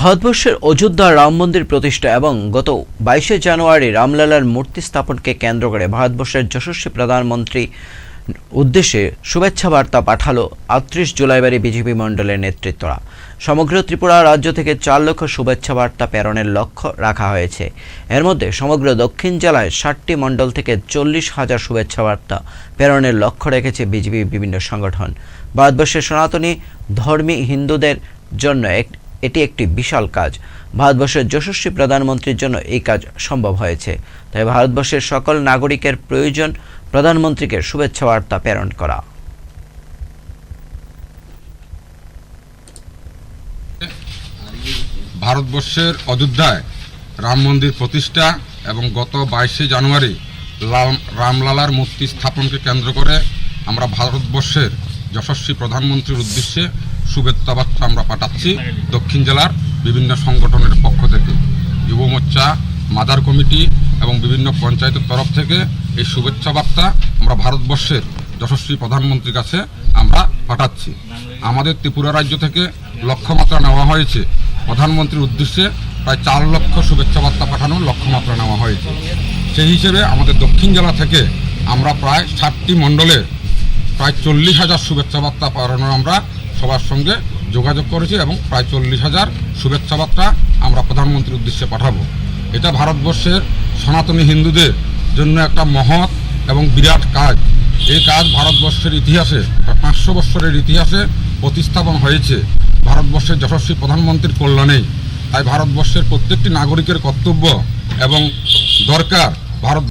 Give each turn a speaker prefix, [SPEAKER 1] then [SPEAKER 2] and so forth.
[SPEAKER 1] ভারতবর্ষের অযোধ্যা রাম মন্দির প্রতিষ্ঠা এবং গত বাইশে জানুয়ারি রামলালার মূর্তি স্থাপনকে কেন্দ্র করে ভারতবর্ষের যশস্বী প্রধানমন্ত্রী উদ্দেশ্যে শুভেচ্ছা বার্তা পাঠালো আটত্রিশ জুলাইবারী বিজেপি মণ্ডলের নেতৃত্বরা। সমগ্র ত্রিপুরা রাজ্য থেকে চার লক্ষ শুভেচ্ছা বার্তা প্রেরণের লক্ষ্য রাখা হয়েছে। এর মধ্যে সমগ্র দক্ষিণ জেলায় ষাটটি মণ্ডল থেকে চল্লিশ হাজার শুভেচ্ছা বার্তা প্রেরণের লক্ষ্য রেখেছে বিজেপি বিভিন্ন সংগঠন। ভারতবর্ষের সনাতনী ধর্মী হিন্দুদের জন্য এক এটি একটি বিশাল কাজ। ভারতবর্ষের যশস্বী প্রধানমন্ত্রীর জন্য এই কাজ সম্ভব হয়েছে। তাই ভারতবর্ষের সকল নাগরিকের প্রয়োজন প্রধানমন্ত্রীকে শুভেচ্ছা বার্তা প্রেরণ করা।
[SPEAKER 2] ভারতবর্ষের অযোধ্যায় রাম মন্দির প্রতিষ্ঠা এবং গত বাইশে জানুয়ারি রামলালার মূর্তি স্থাপনকে কেন্দ্র করে আমরা ভারতবর্ষের যশস্বী প্রধানমন্ত্রীর উদ্দেশ্যে শুভেচ্ছা বার্তা আমরা পাঠাচ্ছি দক্ষিণ জেলার বিভিন্ন সংগঠনের পক্ষ থেকে। যুব মোর্চা, মাদার কমিটি এবং বিভিন্ন পঞ্চায়েতের তরফ থেকে এই শুভেচ্ছা বার্তা আমরা ভারতবর্ষের যশস্বী প্রধানমন্ত্রীর কাছে আমরা পাঠাচ্ছি। আমাদের ত্রিপুরা রাজ্য থেকে লক্ষ্যমাত্রা নেওয়া হয়েছে। প্রধানমন্ত্রীর উদ্দেশ্যে প্রায় চার লক্ষ শুভেচ্ছা বার্তা পাঠানোর লক্ষ্যমাত্রা নেওয়া হয়েছে। সেই হিসেবে আমাদের দক্ষিণ জেলা থেকে আমরা প্রায় ষাটটি মণ্ডলে প্রায় চল্লিশ হাজার শুভেচ্ছা বার্তা পাঠানোর আমরা সবার সঙ্গে যোগাযোগ করেছি এবং প্রায় চল্লিশ হাজার শুভেচ্ছা বার্তা আমরা প্রধানমন্ত্রীর উদ্দেশ্যে পাঠাবো। এটা ভারতবর্ষের সনাতনী হিন্দুদের জন্য একটা মহৎ এবং বিরাট কাজ। এই কাজ ভারতবর্ষের ইতিহাসে পাঁচশো বৎসরের ইতিহাসে প্রতিস্থাপন হয়েছে। ভারতবর্ষের যশস্বী প্রধানমন্ত্রীর কল্যাণেই। তাই ভারতবর্ষের প্রত্যেকটি নাগরিকের কর্তব্য এবং দরকার ভারত